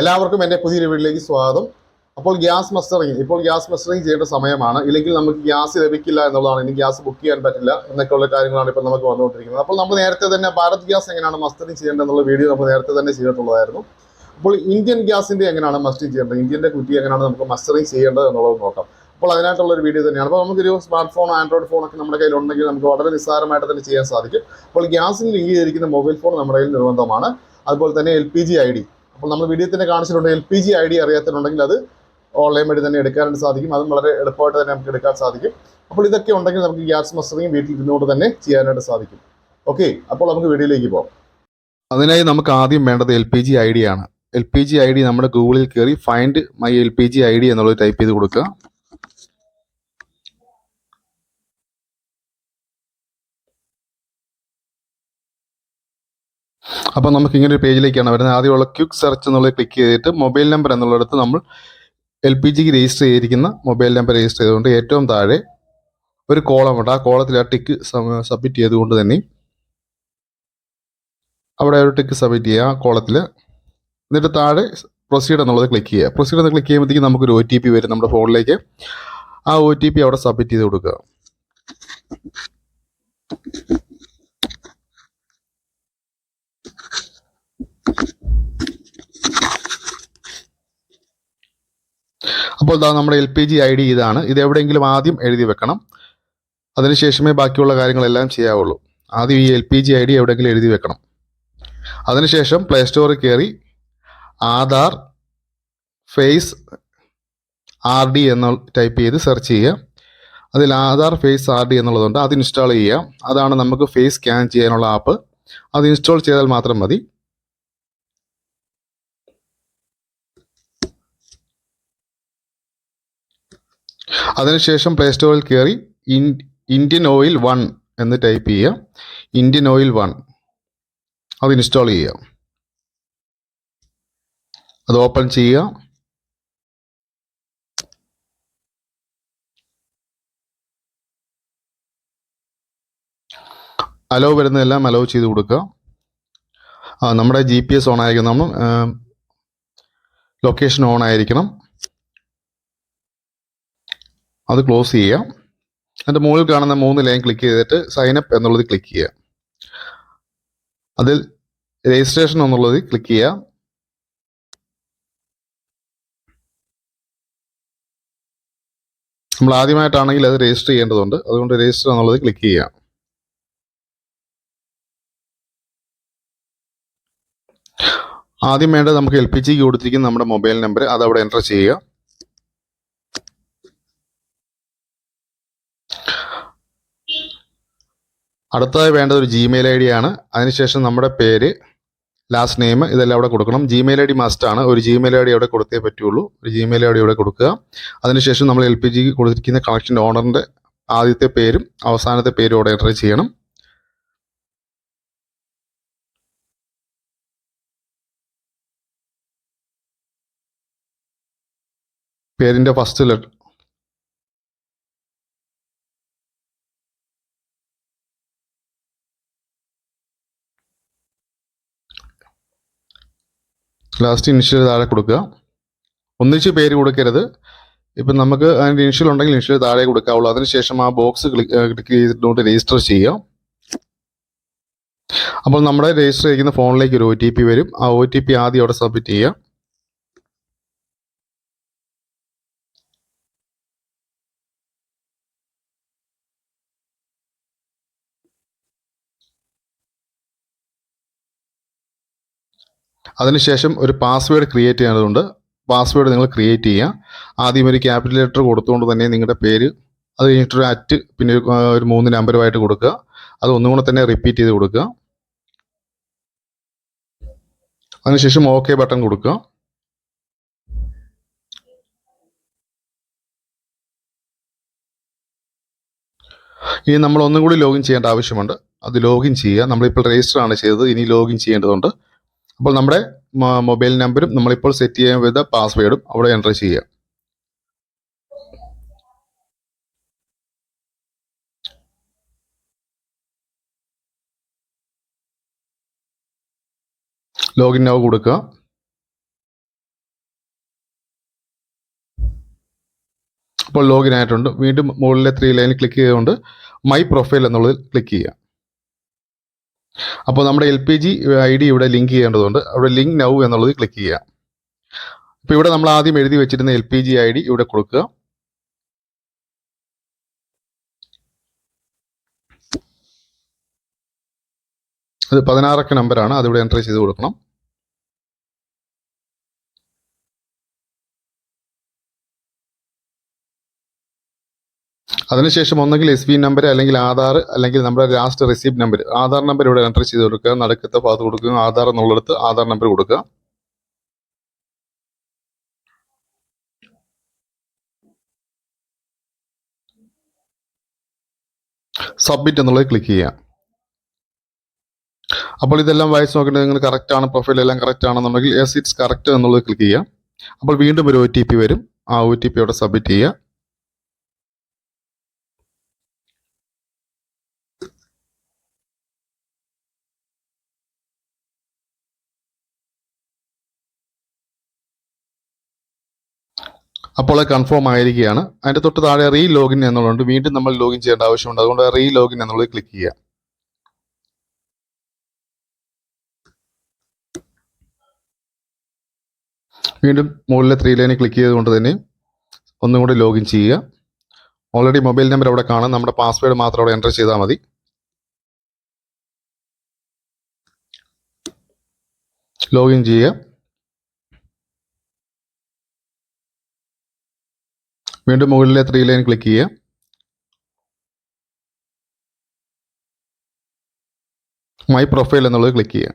എല്ലാവർക്കും എന്റെ പുതിയൊരു വീട്ടിലേക്ക് സ്വാഗതം. അപ്പോൾ ഗ്യാസ് മസ്റ്ററിങ് ഇപ്പോൾ ഗ്യാസ് മസ്റ്ററിങ് ചെയ്യേണ്ട സമയമാണ്. ഇല്ലെങ്കിൽ നമുക്ക് ഗ്യാസ് ലഭിക്കില്ല എന്നുള്ളതാണ്. ഇനി ഗ്യാസ് ബുക്ക് ചെയ്യാൻ പറ്റില്ല എന്നൊക്കെയുള്ള കാര്യങ്ങളാണ് ഇപ്പോൾ നമുക്ക് വന്നുകൊണ്ടിരിക്കുന്നത്. അപ്പോൾ നമ്മൾ നേരത്തെ തന്നെ ഭാരത് ഗ്യാസ് എങ്ങനെയാണ് മസ്റ്ററിങ് ചെയ്യേണ്ടത് എന്നുള്ള വീഡിയോ നമ്മൾ നേരത്തെ തന്നെ ചെയ്തിട്ടുള്ളതായിരുന്നു. അപ്പോൾ ഇന്ത്യൻ ഗ്യാസിന്റെ എങ്ങനെയാണ് മസ്റ്ററിങ് ചെയ്യേണ്ടത്? ഇന്ത്യന്റെ കുറ്റി എങ്ങനെയാണ് നമുക്ക് മസ്റ്ററിങ് ചെയ്യേണ്ടത് എന്നുള്ളത് നോക്കാം. അപ്പോൾ അതിനായിട്ടുള്ള ഒരു വീഡിയോ തന്നെയാണ്. അപ്പോൾ നമുക്കൊരു സ്മാർട്ട് ഫോൺ ആൻഡ്രോയിഡ് ഫോണൊക്കെ നമ്മുടെ കയ്യിലുണ്ടെങ്കിൽ നമുക്ക് വളരെ നിസ്സാരമായിട്ട് തന്നെ ചെയ്യാൻ സാധിക്കും. അപ്പോൾ ഗ്യാസിന് ലിങ്ക് ചെയ്തിരിക്കുന്ന മൊബൈൽ ഫോൺ നമ്മുടെ കയ്യിൽ നിർബന്ധമാണ്. അതുപോലെ തന്നെ L P G I D. അപ്പോൾ നമ്മൾ വീഡിയോ തന്നെ കാണിച്ചിട്ടുണ്ട് L P G I D അറിയാത്തിട്ടുണ്ടെങ്കിൽ അത് ഓൺലൈൻ വഴി തന്നെ എടുക്കാനായിട്ട് സാധിക്കും. അതും വളരെ എളുപ്പമായിട്ട് തന്നെ നമുക്ക് എടുക്കാൻ സാധിക്കും. അപ്പോൾ ഇതൊക്കെ ഉണ്ടെങ്കിൽ നമുക്ക് ഗ്യാസ് മസ്റ്ററിങ് വീട്ടിൽ ഇരുന്നുകൊണ്ട് തന്നെ ചെയ്യാനായിട്ട് സാധിക്കും. ഓക്കെ അപ്പോൾ നമുക്ക് വീഡിയോയിലേക്ക് പോകാം അതിനായി നമുക്ക് ആദ്യം വേണ്ടത് L P G I D ആണ്. L P G I D നമ്മുടെ ഗൂഗിളിൽ കയറി find my L P G I D എന്നുള്ളത് ടൈപ്പ് ചെയ്ത് കൊടുക്കുക. അപ്പോൾ നമുക്ക് ഇങ്ങനെ ഒരു പേജിലേക്കാണ് വരുന്നത്. ആദ്യമുള്ള ക്വിക്ക് സെർച്ച് എന്നുള്ളത് ക്ലിക്ക് ചെയ്തിട്ട് മൊബൈൽ നമ്പർ എന്നുള്ളിടത്ത് നമ്മൾ എൽ പി ജിക്ക് രജിസ്റ്റർ ചെയ്തിരിക്കുന്ന മൊബൈൽ നമ്പർ രജിസ്റ്റർ ചെയ്തുകൊണ്ട് ഏറ്റവും താഴെ ഒരു കോളം ഉണ്ട്. ആ കോളത്തിൽ ആ ടിക്ക് സബ്മിറ്റ് ചെയ്തുകൊണ്ട് തന്നെ അവിടെ ഒരു ടിക്ക് സബ്മിറ്റ് ചെയ്യുക ആ കോളത്തിൽ എന്നിട്ട് താഴെ പ്രൊസീഡ് എന്നുള്ളത് ക്ലിക്ക് ചെയ്യുക. പ്രൊസീഡ് എന്ന് ക്ലിക്ക് ചെയ്യുമ്പോഴത്തേക്കും നമുക്കൊരു ഒ ടി പി വരും നമ്മുടെ ഫോണിലേക്ക്. ആ ഒ ടി പി അവിടെ സബ്മിറ്റ് ചെയ്ത് കൊടുക്കുക. അപ്പോൾ ഇതാ നമ്മുടെ L P G I D ഇതാണ്. ഇത് എവിടെയെങ്കിലും ആദ്യം എഴുതി വെക്കണം. അതിനുശേഷമേ ബാക്കിയുള്ള കാര്യങ്ങളെല്ലാം ചെയ്യാവുള്ളൂ. ആദ്യം ഈ L P G I D എവിടെയെങ്കിലും എഴുതി വെക്കണം. അതിനുശേഷം പ്ലേ സ്റ്റോറിൽ കയറി ആധാർ ഫേസ് ആർ ഡി എന്ന് ടൈപ്പ് ചെയ്ത് സെർച്ച് ചെയ്യുക. അതിൽ ആധാർ ഫേസ് ആർ ഡി എന്നുള്ളതുണ്ട്. അത് ഇൻസ്റ്റാൾ ചെയ്യുക. അതാണ് നമുക്ക് ഫേസ് സ്കാൻ ചെയ്യാനുള്ള ആപ്പ്. അത് ഇൻസ്റ്റാൾ ചെയ്താൽ മാത്രം മതി. അതിനുശേഷം പ്ലേ സ്റ്റോറിൽ കയറി ഇന്ത്യൻ ഓയിൽ വൺ എന്ന് ടൈപ്പ് ചെയ്യുക. ഇന്ത്യൻ ഓയിൽ വൺ അത് ഇൻസ്റ്റാൾ ചെയ്യുക. അത് ഓപ്പൺ ചെയ്യുക. അലോ വരുന്നതെല്ലാം അലോ ചെയ്ത് കൊടുക്കുക. ആ, നമ്മുടെ ജി പി എസ് ഓൺ ആയിരിക്കണം. ലൊക്കേഷൻ ഓൺ ആയിരിക്കണം. അത് ക്ലോസ് ചെയ്യുക. അതിന്റെ മുകളിൽ കാണുന്ന മൂന്ന് ലൈൻ ക്ലിക്ക് ചെയ്തിട്ട് സൈൻ അപ്പ് എന്നുള്ളത് ക്ലിക്ക് ചെയ്യുക. അതിൽ രജിസ്ട്രേഷൻ എന്നുള്ളത് ക്ലിക്ക് ചെയ്യുക. നമ്മൾ ആദ്യമായിട്ടാണെങ്കിൽ അത് രജിസ്റ്റർ ചെയ്യേണ്ടതുണ്ട്. അതുകൊണ്ട് രജിസ്റ്റർ എന്നുള്ളത് ക്ലിക്ക് ചെയ്യുക. ആദ്യം വേണ്ടത് നമുക്ക് എൽ പി ജിക്ക് കൊടുത്തിരിക്കുന്ന നമ്മുടെ മൊബൈൽ നമ്പർ അത് അവിടെ എന്റർ ചെയ്യുക. അടുത്തതായി വേണ്ടത് ഒരു ജിമെയിൽ ഐ ഡി ആണ്. അതിനുശേഷം നമ്മുടെ പേര് ലാസ്റ്റ് നെയിം ഇതെല്ലാം അവിടെ കൊടുക്കണം. ജിമെയിൽ ഐ ഡി മസ്റ്റ് ആണ്. ഒരു ജിമെയിൽ ഐ ഡി അവിടെ കൊടുത്തേ പറ്റുള്ളൂ. ഒരു ജിമെയിൽ ഐ ഡി അവിടെ കൊടുക്കുക. അതിനുശേഷം നമ്മൾ എൽ പി ജിക്ക് കൊടുത്തിരിക്കുന്ന കണക്ഷന്റെ ഓണറിന്റെ ആദ്യത്തെ പേരും അവസാനത്തെ പേരും അവിടെ എന്റർ ചെയ്യണം. പേരിന്റെ ഫസ്റ്റ് ലെറ്റർ ലാസ്റ്റ് ഇനിഷ്യൽ താഴെ കൊടുക്കുക. ഒന്നിച്ച് പേര് കൊടുക്കരുത്. ഇപ്പം നമുക്ക് അതിന്റെ ഇനിഷ്യൽ ഉണ്ടെങ്കിൽ ഇനിഷ്യൽ താഴെ കൊടുക്കാവുള്ളൂ. അതിനുശേഷം ആ ബോക്സ് ക്ലിക്ക് ക്ലിക്ക് ചെയ്തിട്ട് രജിസ്റ്റർ ചെയ്യുക. അപ്പോൾ നമ്മുടെ രജിസ്റ്റർ ചെയ്യുന്ന ഫോണിലേക്ക് ഒരു ഒ ടി പി വരും. ആ ഒ ടി പി ആദ്യം അവിടെ സബ്മിറ്റ് ചെയ്യുക. അതിനുശേഷം ഒരു പാസ്വേഡ് ക്രിയേറ്റ് ചെയ്യേണ്ടതുണ്ട്. പാസ്വേഡ് നിങ്ങൾ ക്രിയേറ്റ് ചെയ്യുക. ആദ്യം ഒരു ക്യാപിറ്റൽ ലെറ്റർ കൊടുത്തുകൊണ്ട് തന്നെ നിങ്ങളുടെ പേര് അത് കഴിഞ്ഞിട്ടൊരു അറ്റ് പിന്നെ ഒരു, മൂന്ന് നമ്പറുമായിട്ട് കൊടുക്കുക. അത് ഒന്നുകൂടെ തന്നെ റിപ്പീറ്റ് ചെയ്ത് കൊടുക്കുക. അതിനുശേഷം ഓക്കെ ബട്ടൺ കൊടുക്കുക. ഇനി നമ്മൾ ഒന്നും കൂടി ലോഗിൻ ചെയ്യേണ്ട ആവശ്യമുണ്ട്. അത് ലോഗിൻ ചെയ്യുക. നമ്മളിപ്പോൾ രജിസ്റ്റർ ആണ് ചെയ്തത്. ഇനി ലോഗിൻ ചെയ്യേണ്ടതുണ്ട്. അപ്പോൾ നമ്മുടെ മൊബൈൽ നമ്പറും നമ്മളിപ്പോൾ സെറ്റ് ചെയ്യാൻ വിധ പാസ്വേഡും അവിടെ എന്റർ ചെയ്യുക. ലോഗിൻ നൗ കൊടുക്കുക. ഇപ്പോൾ ലോഗിൻ ആയിട്ടുണ്ട്. വീണ്ടും മുകളിലെ ത്രീ ലൈനിൽ ക്ലിക്ക് ചെയ്തുകൊണ്ട് മൈ പ്രൊഫൈൽ എന്നുള്ളതിൽ ക്ലിക്ക് ചെയ്യുക. അപ്പോൾ നമ്മുടെ L P G I D ഇവിടെ ലിങ്ക് ചെയ്യേണ്ടതുണ്ട്. അവിടെ ലിങ്ക് നൗ എന്നുള്ളത് ക്ലിക്ക് ചെയ്യുക. അപ്പോൾ ഇവിടെ നമ്മൾ ആദ്യം എഴുതി വെച്ചിരുന്ന L P G I D ഇവിടെ കൊടുക്കുക. അത് പതിനാറക്ക നമ്പറാണ് അതിവിടെ എൻട്രി ചെയ്ത് കൊടുക്കണം. അതിനുശേഷം ഒന്നെങ്കിൽ എസ് ബി നമ്പർ അല്ലെങ്കിൽ ആധാർ അല്ലെങ്കിൽ നമ്മുടെ last receipt number Aadhaar number ഇവിടെ എൻട്രി ചെയ്ത് കൊടുക്കുക. നടുക്കത്തെ ഭാഗത്ത് കൊടുക്കുക. ആധാർ എന്നുള്ളിടത്ത് ആധാർ നമ്പർ കൊടുക്കുക. സബ്മിറ്റ് എന്നുള്ളത് ക്ലിക്ക് ചെയ്യാം അപ്പോൾ ഇതെല്ലാം വായിച്ച് നോക്കിയിട്ട് നിങ്ങൾ കറക്റ്റ് ആണ്. പ്രൊഫൈൽ എല്ലാം കറക്റ്റ് ആണെന്നുണ്ടെങ്കിൽ യെസ് ഇറ്റ്സ് കറക്റ്റ് എന്നുള്ളത് ക്ലിക്ക് ചെയ്യാം അപ്പോൾ വീണ്ടും ഒരു ഒ വരും. ആ ഒ ടി പി അവിടെ സബ്മിറ്റ് ചെയ്യുക. അപ്പോൾ അത് കൺഫേം ആയിരിക്കുകയാണ്. അതിന്റെ തൊട്ട് താഴെ റീ ലോഗിൻ എന്നുള്ളതുകൊണ്ട് വീണ്ടും നമ്മൾ ലോഗിൻ ചെയ്യേണ്ട ആവശ്യമുണ്ട്. അതുകൊണ്ട് റീ ലോഗിൻ എന്നുള്ളത് ക്ലിക്ക് ചെയ്യുക. വീണ്ടും മുകളിലെ ത്രീ ലൈനിൽ ക്ലിക്ക് ചെയ്തുകൊണ്ട് തന്നെ ഒന്നും കൂടി ലോഗിൻ ചെയ്യുക. ഓൾറെഡി മൊബൈൽ നമ്പർ അവിടെ കാണാം. നമ്മുടെ പാസ്വേഡ് മാത്രം അവിടെ എന്റർ ചെയ്താൽ മതി. ലോഗിൻ ചെയ്യുക. വീണ്ടും മുകളിലെ ത്രീ ലൈൻ ക്ലിക്ക് ചെയ്യുക. മൈ പ്രൊഫൈൽ എന്നുള്ളത് ക്ലിക്ക് ചെയ്യുക.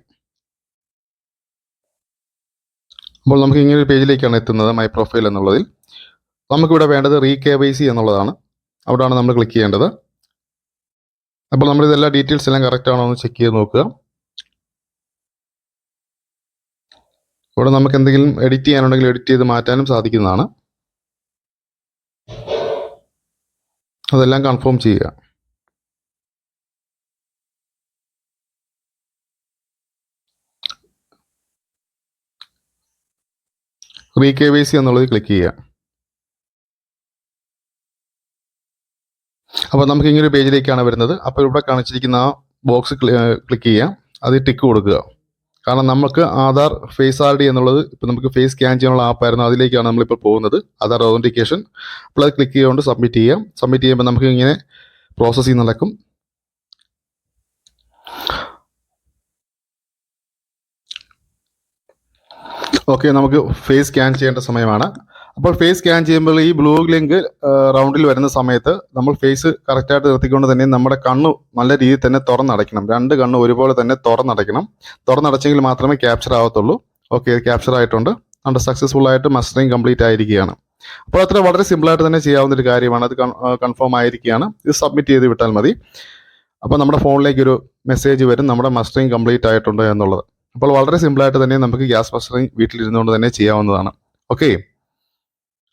അപ്പോൾ നമുക്ക് ഇങ്ങനെ ഒരു പേജിലേക്കാണ് എത്തുന്നത് മൈ പ്രൊഫൈൽ എന്നുള്ളതിൽ. നമുക്കിവിടെ വേണ്ടത് റീ കെ വൈ സി എന്നുള്ളതാണ്. അവിടെയാണ് നമ്മൾ ക്ലിക്ക് ചെയ്യേണ്ടത്. അപ്പോൾ നമ്മൾ ഇതെല്ലാ ഡീറ്റെയിൽസ് എല്ലാം കറക്റ്റ് ആണോ എന്ന് ചെക്ക് ചെയ്ത് നോക്കുക. ഇവിടെ നമുക്ക് എന്തെങ്കിലും എഡിറ്റ് ചെയ്യാനുണ്ടെങ്കിൽ എഡിറ്റ് ചെയ്ത് മാറ്റാനും സാധിക്കുന്നതാണ്. അതെല്ലാം കൺഫേം ചെയ്യുക. റീ കെ വൈ സി എന്നുള്ളത് ക്ലിക്ക് ചെയ്യുക. അപ്പോൾ നമുക്ക് ഇങ്ങനൊരു പേജിലേക്കാണ് വരുന്നത്. അപ്പോൾ ഇവിടെ കാണിച്ചിരിക്കുന്ന ആ ബോക്സ് ക്ലിക്ക് ചെയ്യുക. അതിൽ ടിക്ക് കൊടുക്കുക. കാരണം നമുക്ക് ആധാർ ഫേസ് ആർ ഡി എന്നുള്ളത് ഇപ്പോൾ നമുക്ക് ഫേസ് സ്കാൻ ചെയ്യാനുള്ള ആപ്പായിരുന്നു അതിലേക്കാണ് നമ്മളിപ്പോൾ പോകുന്നത്. ആധാർ ഓതന്റിക്കേഷൻ അപ്പോൾ അത് ക്ലിക്ക് ചെയ്തുകൊണ്ട് സബ്മിറ്റ് ചെയ്യാം. സബ്മിറ്റ് ചെയ്യുമ്പോൾ നമുക്ക് ഇങ്ങനെ പ്രോസസ്സിങ് നടക്കും. ഓക്കെ നമുക്ക് ഫേസ് സ്കാൻ ചെയ്യേണ്ട സമയമാണ്. അപ്പോൾ ഫേസ് സ്കാൻ ചെയ്യുമ്പോൾ ഈ ബ്ലൂ ലിങ്ക് റൗണ്ടിൽ വരുന്ന സമയത്ത് നമ്മൾ ഫേസ് കറക്റ്റായിട്ട് നിർത്തിക്കൊണ്ട് തന്നെ നമ്മുടെ കണ്ണ് നല്ല രീതിയിൽ തന്നെ തുറന്നടയ്ക്കണം. രണ്ട് കണ്ണ് ഒരുപോലെ തന്നെ തുറന്നടയ്ക്കണം. തുറന്നടച്ചെങ്കിൽ മാത്രമേ ക്യാപ്ചർ ആവത്തുള്ളൂ. ഓക്കെ ക്യാപ്ചർ ആയിട്ടുണ്ട്. നമ്മുടെ സക്സസ്ഫുൾ ആയിട്ട് മസ്റ്ററിങ് കംപ്ലീറ്റ് ആയിരിക്കുകയാണ്. അപ്പോൾ അത്ര വളരെ സിമ്പിളായിട്ട് തന്നെ ചെയ്യാവുന്ന ഒരു കാര്യമാണ്. അത് കൺഫേം ആയിരിക്കുകയാണ്. ഇത് സബ്മിറ്റ് ചെയ്ത് വിട്ടാൽ മതി. അപ്പോൾ നമ്മുടെ ഫോണിലേക്ക് ഒരു മെസ്സേജ് വരും. നമ്മുടെ മസ്റ്ററിങ് കംപ്ലീറ്റ് ആയിട്ടുണ്ട് എന്നുള്ളത്. അപ്പോൾ വളരെ സിമ്പിളായിട്ട് തന്നെ നമുക്ക് ഗ്യാസ് മസ്റ്ററിങ് വീട്ടിലിരുന്നുകൊണ്ട് തന്നെ ചെയ്യാവുന്നതാണ്. ഓക്കെ